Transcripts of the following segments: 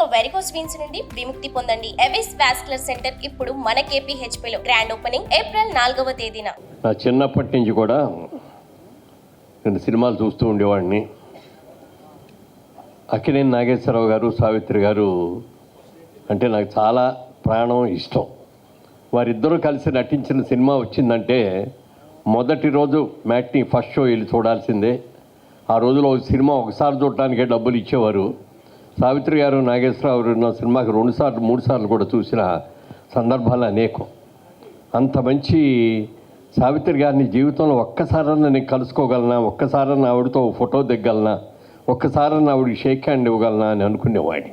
ఇక varicose veins నుండి విముక్తి పొందండి. ఎవిస్ వాస్కులర్ సెంటర్ ఇప్పుడు మన KPHP లో గ్రాండ్ ఓపెనింగ్ ఏప్రిల్ నాలుగవ తేదీన. నా చిన్నప్పటి నుంచి కూడా నేను సినిమాలు చూస్తూ ఉండేవాడిని. అక్కినేని నాగేశ్వరరావు గారు సావిత్రి గారు అంటే నాకు చాలా ప్రాణం ఇష్టం. వారిద్దరూ కలిసి నటించిన సినిమా వచ్చిందంటే మొదటి రోజు మ్యాట్ని ఫస్ట్ షో వెళ్ళి చూడాల్సిందే. ఆ రోజులో సినిమా ఒకసారి చూడటానికే డబ్బులు ఇచ్చేవారు. సావిత్రి గారు నాగేశ్వరరావు ఉన్న నా సినిమాకి రెండుసార్లు మూడు సార్లు కూడా చూసిన సందర్భాలు అనేకం. అంత మంచి సావిత్రి గారిని జీవితంలో ఒక్కసారన్నా నేను కలుసుకోగలనా? ఒక్కసారన్నా ఆవిడతో ఫోటో దిగ్గలనా? ఒక్కసారన్నా ఆవిడకి షేక్ హ్యాండ్ ఇవ్వగలనా అని అనుకునేవాడిని.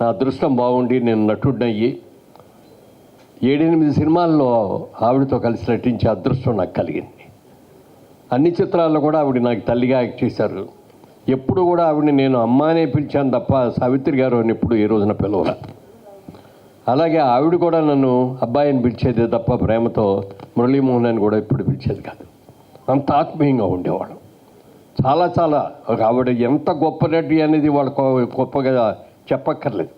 నా అదృష్టం బాగుండి నేను నటుడినయ్యి. ఏడెనిమిది సినిమాల్లో ఆవిడతో కలిసి నటించే అదృష్టం నాకు కలిగింది. అన్ని చిత్రాల్లో కూడా ఆవిడ నాకు తల్లిగా యాక్ట్ చేశారు. ఎప్పుడు కూడా ఆవిడని నేను అమ్మానే పిలిచాను తప్ప సావిత్రి గారు అని ఎప్పుడు ఏ రోజున పిలవల. అలాగే ఆవిడ కూడా నన్ను అబ్బాయిని పిలిచేది తప్ప ప్రేమతో మురళీమోహన్ అని కూడా ఇప్పుడు పిలిచేది కాదు. అంత ఆత్మీయంగా ఉండేవాడు చాలా చాలా ఆవిడ ఎంత గొప్ప నటి అనేది వాళ్ళ గొప్పగా చెప్పక్కర్లేదు.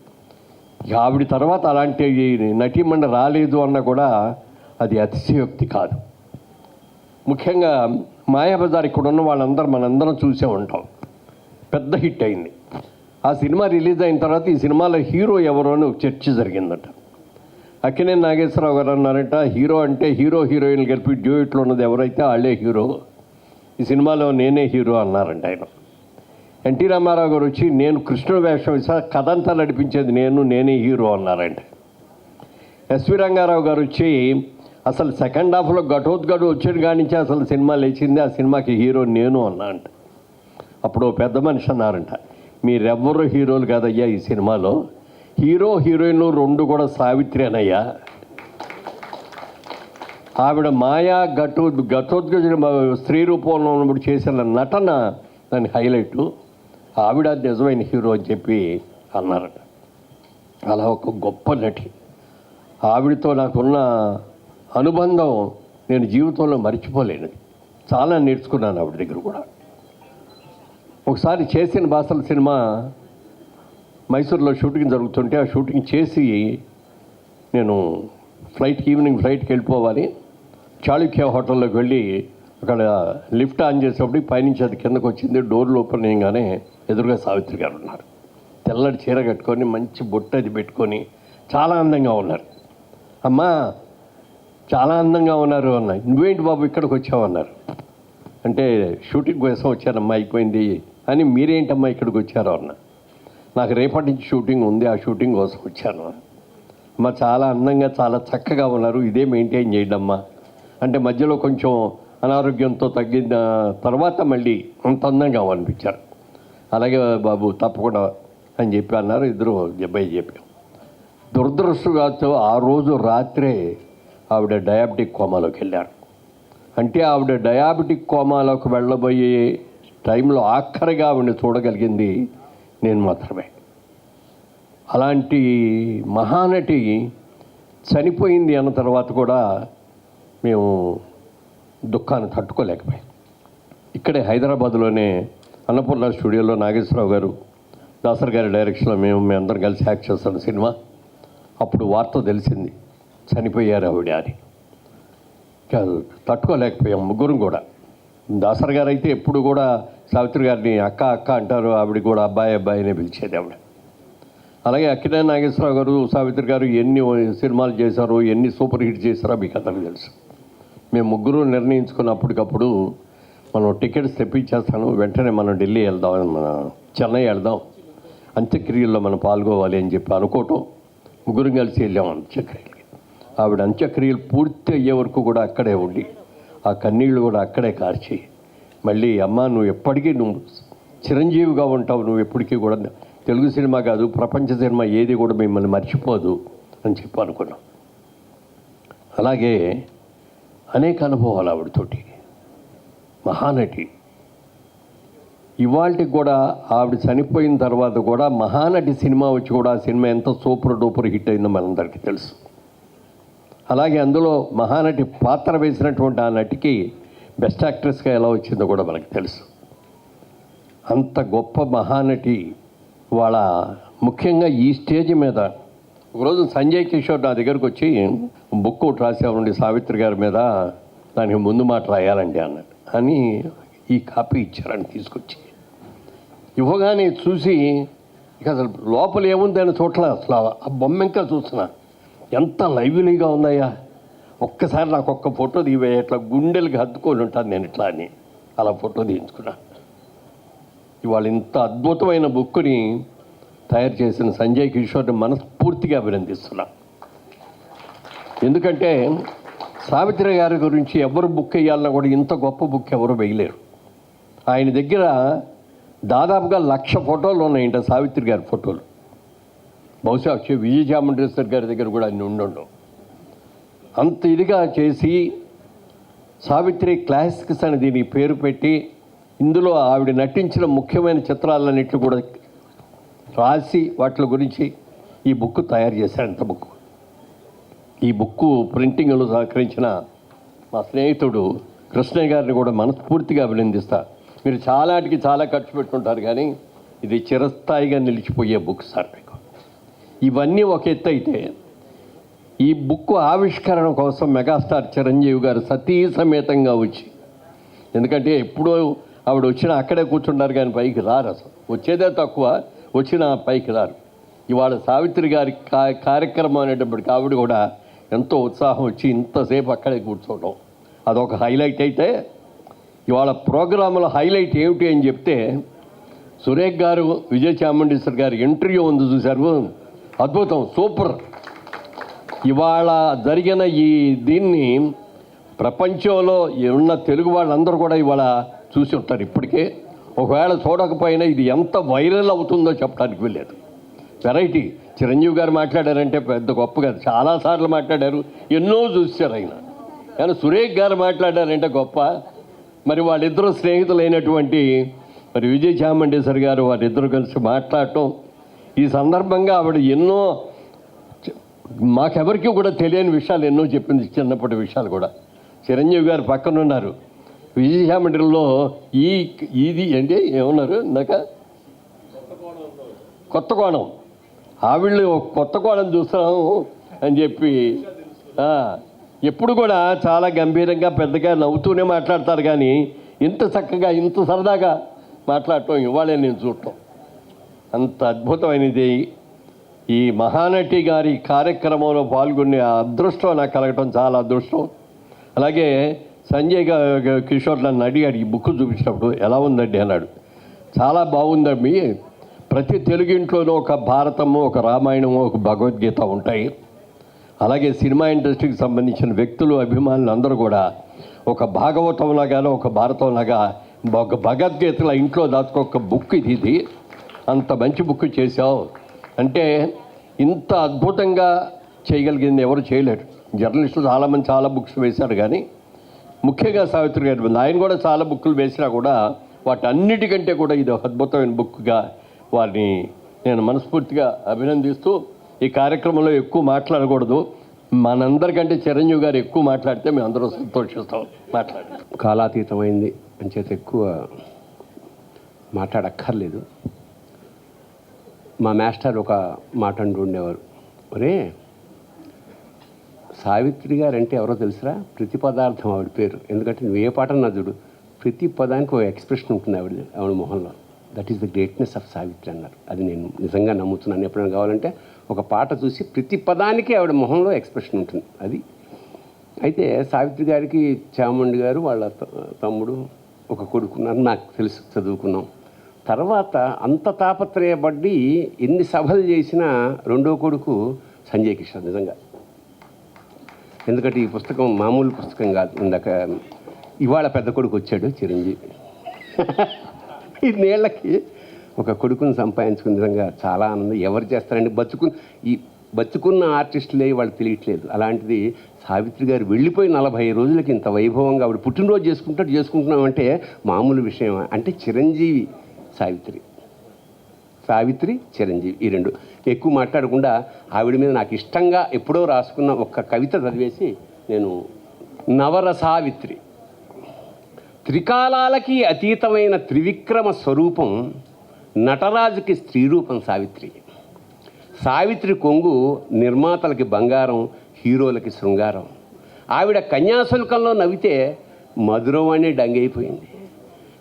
ఆవిడ తర్వాత అలాంటి నటీమణి రాలేదు అన్న కూడా అది అతిశయోక్తి కాదు. ముఖ్యంగా మాయాబజార్ ఇక్కడ ఉన్న వాళ్ళందరూ మనందరం చూసే ఉంటాం. పెద్ద హిట్ అయింది. ఆ సినిమా రిలీజ్ అయిన తర్వాత ఈ సినిమాలో హీరో ఎవరు అని ఒక చర్చ జరిగిందట. అక్కినే నాగేశ్వరరావు గారు అన్నారంట హీరో అంటే హీరో హీరోయిన్ కలిపి డ్యూయిట్లో ఉన్నది ఎవరైతే వాళ్ళే హీరో ఈ సినిమాలో నేనే హీరో అన్నారంట ఆయన. ఎన్టీ రామారావు గారు వచ్చి నేను కృష్ణుడు వేషం వేసా కథ అంతా నడిపించేది నేను నేనే హీరో అన్నారంట. ఎస్వి రంగారావు గారు వచ్చి అసలు సెకండ్ హాఫ్లో ఘటోద్గడు వచ్చాడు కానించి అసలు సినిమా లేచింది ఆ సినిమాకి హీరో నేను అన్నా అంట అప్పుడు పెద్ద మనిషి అన్నారంట మీరెవ్వరు హీరోలు కాదయ్యా ఈ సినిమాలో? హీరో హీరోయిన్లు రెండు కూడా సావిత్రి అనయ్యా ఆవిడ మాయా ఘటో గతోద్గజ స్త్రీ రూపంలో ఉన్నప్పుడు చేసిన నటన దాని హైలైట్. ఆవిడ నిజమైన హీరో అని చెప్పి అన్నారట. అలా ఒక గొప్ప నటి. ఆవిడతో నాకున్న అనుబంధం నేను జీవితంలో మర్చిపోలేనిది. చాలా నేర్చుకున్నాను ఆవిడ దగ్గర కూడా. ఒకసారి చేసిన భాషల సినిమా మైసూర్లో షూటింగ్ జరుగుతుంటే ఆ షూటింగ్ చేసి నేను ఫ్లైట్కి ఈవినింగ్ ఫ్లైట్కి వెళ్ళిపోవాలి. చాళుక్య హోటల్లోకి వెళ్ళి అక్కడ లిఫ్ట్ ఆన్ చేసేప్పుడు పైనుంచి అది కిందకు వచ్చింది. డోర్లు ఓపెన్ చేయగానే ఎదురుగా సావిత్రి గారు ఉన్నారు. తెల్లటి చీర కట్టుకొని మంచి బొట్ట అది పెట్టుకొని చాలా అందంగా ఉన్నారు. అమ్మా చాలా అందంగా ఉన్నారు అన్న నువ్వేంటి బాబు ఇక్కడికి వచ్చావన్నారు? అంటే షూటింగ్ కోసం వచ్చానమ్మా అయిపోయింది. అని మీరేంటమ్మా ఇక్కడికి వచ్చారో అన్న. నాకు రేపటి నుంచి షూటింగ్ ఉంది ఆ షూటింగ్ కోసం వచ్చాను. అమ్మ చాలా అందంగా చాలా చక్కగా ఉన్నారు. ఇదే మెయింటైన్ చేయడమ్మా. అంటే మధ్యలో కొంచెం అనారోగ్యంతో తగ్గిన తర్వాత మళ్ళీ అంత అందంగా అనిపించారు. అలాగే బాబు తప్పకుండా అని చెప్పి అన్నారు. ఇద్దరు అబ్బాయి చెప్పాం. దురదృష్టగాతో ఆ రోజు రాత్రే ఆవిడ డయాబెటిక్ కోమాలోకి వెళ్ళారు. అంటే ఆవిడ డయాబెటిక్ కోమాలోకి వెళ్ళబోయే టైంలో ఆఖరిగా ఆవిడ చూడగలిగింది నేను మాత్రమే. అలాంటి మహానటి చనిపోయింది అన్న తర్వాత కూడా మేము దుఃఖాన్ని తట్టుకోలేకపోయాం. ఇక్కడే హైదరాబాద్లోనే అన్నపూర్ణ స్టూడియోలో నాగేశ్వరరావు గారు దాసర్ గారి డైరెక్షన్లో మేము మేము అందరం కలిసి యాక్ట్ చేస్తున్న సినిమా. అప్పుడు వార్త తెలిసింది చనిపోయారు ఆవిడ అని. తట్టుకోలేకపోయాం ముగ్గురం కూడా. దాసర్ గారు అయితే ఎప్పుడు కూడా సావిత్రి గారిని అక్క అక్క అంటారు. ఆవిడ కూడా అబ్బాయి అబ్బాయి అనే పిలిచేది ఆవిడ. అలాగే అక్కినే నాగేశ్వరరావు గారు సావిత్రి గారు ఎన్ని సినిమాలు చేశారో ఎన్ని సూపర్ హిట్ చేశారో మీకు అందరికీ తెలుసు. మేము ముగ్గురు నిర్ణయించుకున్నప్పటికప్పుడు మనం టికెట్స్ తెప్పించేస్తాను. వెంటనే మనం ఢిల్లీ వెళ్దాం మన చెన్నై వెళ్దాం. అంత్యక్రియల్లో మనం పాల్గొవాలి అని చెప్పి అనుకోవటం. ముగ్గురం కలిసి వెళ్ళాం అంత్యక్రియలకి. ఆవిడ అంత్యక్రియలు పూర్తి అయ్యే వరకు కూడా అక్కడే ఉండి ఆ కన్నీళ్ళు కూడా అక్కడే కార్చి. మళ్ళీ అమ్మ నువ్వు ఎప్పటికీ నువ్వు చిరంజీవిగా ఉంటావు. నువ్వు ఎప్పటికీ కూడా తెలుగు సినిమా కాదు ప్రపంచ సినిమా ఏది కూడా మిమ్మల్ని మర్చిపోదు అని చెప్పి అనుకున్నాం. అలాగే అనేక అనుభవాలు ఆవిడతోటి. మహానటి. ఇవాళకి కూడా ఆవిడ చనిపోయిన తర్వాత కూడా మహానటి సినిమా వచ్చి కూడా ఆ సినిమా ఎంత సూపర్ డూపర్ హిట్ అయిందో మనందరికీ తెలుసు. అలాగే అందులో మహానటి పాత్ర వేసినటువంటి ఆ నటికి బెస్ట్ యాక్ట్రెస్గా ఎలా వచ్చిందో కూడా మనకు తెలుసు. అంత గొప్ప మహానటి వాళ్ళ ముఖ్యంగా ఈ స్టేజ్ మీద ఒకరోజు సంజయ్ కిషోర్ నా దగ్గరకు వచ్చి బుక్ ఒకటి రాసేవారండి సావిత్రి గారి మీద దానికి ముందు మాట రాయాలండి అన్నాడు. అని ఈ కాపీ ఇచ్చారని తీసుకొచ్చి. ఇవ్వగానే చూసి ఇక అసలు లోపల ఏముందని చూడలే అసలు ఆ బొమ్మ ఇంకా చూస్తున్నా. ఎంత లైవ్లీగా ఉందయ్యా ఒక్కసారి నాకు ఒక్క ఫోటో తీవే ఇట్లా గుండెలకి హత్తుకొని ఉంటాను నేను ఇట్లా అని. అలా ఫోటో తీయించుకున్నా ఇవాళ ఇంత అద్భుతమైన బుక్ని తయారు చేసిన సంజయ్ కిషోర్ని మనస్ఫూర్తిగా అభినందిస్తున్నా. ఎందుకంటే సావిత్రి గారి గురించి ఎవరు బుక్ వేయాలన్నా కూడా ఇంత గొప్ప బుక్ ఎవరు వేయలేరు. ఆయన దగ్గర దాదాపుగా లక్ష ఫోటోలు ఉన్నాయంట సావిత్రి గారి ఫోటోలు. బహుశా వచ్చే విజయ చాముండేశ్వర్ గారి దగ్గర కూడా అన్ని ఉండుండవు అంత ఇదిగా చేసి సావిత్రి క్లాసిక్స్ అని దీని పేరు పెట్టి ఇందులో ఆవిడ నటించిన ముఖ్యమైన చిత్రాలన్నింటినీ కూడా రాసి వాటి గురించి ఈ బుక్ తయారు చేశారు అంత బుక్ ఈ బుక్ ప్రింటింగ్లో సహకరించిన మా స్నేహితుడు కృష్ణయ్య గారిని కూడా మనస్ఫూర్తిగా అభినందిస్తా. మీరు చాలాటికి చాలా ఖర్చు పెట్టుకుంటారు కానీ ఇది చిరస్థాయిగా నిలిచిపోయే బుక్ సార్. మీకు ఇవన్నీ ఒక ఎత్తు అయితే ఈ బుక్ ఆవిష్కరణ కోసం మెగాస్టార్ చిరంజీవి గారు సతీ సమేతంగా వచ్చి ఎందుకంటే ఎప్పుడో ఆవిడ వచ్చిన అక్కడే కూర్చుంటారు కానీ పైకి రారు అసలు. వచ్చేదే తక్కువ వచ్చిన పైకి రారు. ఇవాళ సావిత్రి గారి కా కార్యక్రమం అనేటప్పటికి ఆవిడ కూడా ఎంతో ఉత్సాహం వచ్చి ఇంతసేపు అక్కడే కూర్చోవడం. అదొక హైలైట్ అయితే ఇవాళ ప్రోగ్రాంలో హైలైట్ ఏమిటి అని చెప్తే సురేఖ్ గారు విజయ చాముండేశ్వర్ గారి ఇంటర్వ్యూ ఉంది చూశారు. అద్భుతం సూపర్. ఇవాళ జరిగిన ఈ దీన్ని ప్రపంచంలో ఉన్న తెలుగు వాళ్ళందరూ కూడా ఇవాళ చూసి ఉంటారు ఇప్పటికే. ఒకవేళ చూడకపోయినా ఇది ఎంత వైరల్ అవుతుందో చెప్పడానికి వెళ్ళలేదు వెరైటీ. చిరంజీవి గారు మాట్లాడారంటే పెద్ద గొప్ప కాదు. చాలాసార్లు మాట్లాడారు. ఎన్నో చూశారు ఆయన. కానీ సురేష్ గారు మాట్లాడారంటే గొప్ప. మరి వాళ్ళిద్దరూ స్నేహితులైనటువంటి మరి విజయ్ చామండేశ్వర్ గారు వారిద్దరు కలిసి మాట్లాడటం ఈ సందర్భంగా ఆవిడ ఎన్నో మాకెవరికి కూడా తెలియని విషయాలు ఎన్నో చెప్పింది చిన్నప్పటి విషయాలు కూడా. చిరంజీవి గారు పక్కన ఉన్నారు విజయశామండ్రిలో ఈ ఇది ఏంటి ఏమన్నారు ఇందాక? కొత్త కోణం. ఆవిళ్ళు కొత్త కోణం చూస్తాము అని చెప్పి ఎప్పుడు కూడా చాలా గంభీరంగా పెద్దగా నవ్వుతూనే మాట్లాడతారు కానీ ఇంత చక్కగా ఇంత సరదాగా మాట్లాడటం ఇవాళే నేను చూడటం. అంత అద్భుతమైనది. ఈ మహానటి గారి కార్యక్రమంలో పాల్గొనే అదృష్టం నాకు కలగటం చాలా అదృష్టం. అలాగే సంజయ్ కిషోర్ నన్ను అడిగాడు ఈ బుక్ చూపించినప్పుడు ఎలా ఉందండి అన్నాడు. చాలా బాగుందండి. ప్రతి తెలుగు ఇంట్లోనూ ఒక భారతము ఒక రామాయణము ఒక భగవద్గీత ఉంటాయి. అలాగే సినిమా ఇండస్ట్రీకి సంబంధించిన వ్యక్తులు అభిమానులు అందరూ కూడా ఒక భాగవతంలాగానో ఒక భారతంలాగా ఒక భగవద్గీతల ఇంట్లో దాచుకొక బుక్ ఇది ఇది. అంత మంచి బుక్ చేశావు అంటే ఇంత అద్భుతంగా చేయగలిగింది ఎవరు చేయలేరు. జర్నలిస్టులు చాలామంది చాలా బుక్స్ వేశారు కానీ ముఖ్యంగా సావిత్రి గారి ఆయన కూడా చాలా బుక్కులు వేసినా కూడా వాటి అన్నిటికంటే కూడా ఇది అద్భుతమైన బుక్గా వారిని నేను మనస్ఫూర్తిగా అభినందిస్తూ ఈ కార్యక్రమంలో ఎక్కువ మాట్లాడకూడదు. మనందరికంటే చిరంజీవి గారు ఎక్కువ మాట్లాడితే మేము అందరూ సంతోషిస్తాం. మాట్లాడారు కాలాతీతమైంది. అని చేత ఎక్కువ మాట్లాడక్కర్లేదు. మా మాస్టర్ ఒక మాట అంటూ ఉండేవారు. ఒరే సావిత్రి గారు అంటే ఎవరో తెలుసురా? ప్రతి పదార్థం ఆవిడ పేరు. ఎందుకంటే నువ్వు ఏ పాట నదుడు ప్రతి పదానికి ఒక ఎక్స్ప్రెషన్ ఉంటుంది ఆవిడ ఆవిడ మొహంలో. That is the greatness of Savitri అన్నారు. అది నేను నిజంగా నమ్ముతున్నాను. ఎప్పుడైనా కావాలంటే ఒక పాట చూసి ప్రతి పదానికి ఆవిడ మొహంలో ఎక్స్ప్రెషన్ ఉంటుంది. అది. అయితే సావిత్రి గారికి చాముండి గారు వాళ్ళ తమ్ముడు ఒక కొడుకున్నారు నాకు తెలుసు. చదువుకున్నాం. తర్వాత అంత తాపత్రయపడ్డి ఎన్ని సభలు చేసినా రెండో కొడుకు సంజయ్ కిషోర్ నిజంగా. ఎందుకంటే ఈ పుస్తకం మామూలు పుస్తకం కాదు. ఇందాక ఇవాళ పెద్ద కొడుకు వచ్చాడు చిరంజీవి. ఇన్నేళ్ళకి ఒక కొడుకుని సంపాదించుకున్న విధంగా చాలా ఆనందం. ఎవరు చేస్తారండి? బతుకు ఈ బతుకున్న ఆర్టిస్టులే వాళ్ళు తెలియట్లేదు. అలాంటిది సావిత్రి గారు వెళ్ళిపోయి నలభై రోజులకి ఇంత వైభవంగా ఆవిడ పుట్టినరోజు చేసుకుంటాడు చేసుకుంటున్నామంటే మామూలు విషయం అంటే చిరంజీవి సావిత్రి. సావిత్రి చిరంజీవి ఈ రెండు. ఎక్కువ మాట్లాడకుండా ఆవిడ మీద నాకు ఇష్టంగా ఎప్పుడో రాసుకున్న ఒక్క కవిత చదివేసి నేను నవరసావిత్రి. త్రికాలాలకి అతీతమైన త్రివిక్రమ స్వరూపం నటరాజుకి స్త్రీరూపం సావిత్రి. సావిత్రి కొంగు నిర్మాతలకి బంగారం హీరోలకి శృంగారం. ఆవిడ కన్యాశుల్కంలో నవ్వితే మధురవాణి డంగైపోయింది.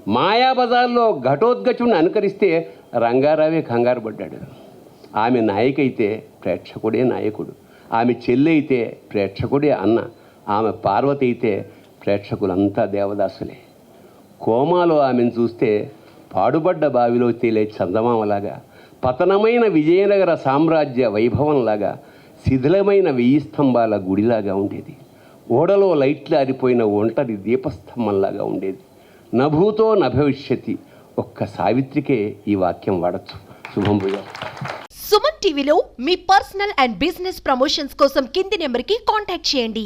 మాయాబజార్లో ఘటోద్గచుని అనుకరిస్తే రంగారావే కంగారు పడ్డాడు. ఆమె నాయక అయితే ప్రేక్షకుడే నాయకుడు. ఆమె చెల్లి అయితే ప్రేక్షకుడే అన్న. ఆమె పార్వతి అయితే ప్రేక్షకులంతా దేవదాసులే. కోమాలో ఆమెను చూస్తే పాడుబడ్డ బావిలో తేలే చందమామలాగా పతనమైన విజయనగర సామ్రాజ్య వైభవంలాగా శిథిలమైన వెయ్యి స్తంభాల గుడిలాగా ఉండేది. ఓడలో లైట్లు ఆరిపోయిన ఒంటరి దీపస్తంభంలాగా ఉండేది. నభూతో నభవిష్యతి ఒక్క సావిత్రికే ఈ వాక్యం వాడచ్చు. శుభం భూయాలు. సుమన్ టీవీలో మీ పర్సనల్ అండ్ బిజినెస్ ప్రమోషన్స్ కోసం కింది నెంబర్కి కాంటాక్ట్ చేయండి.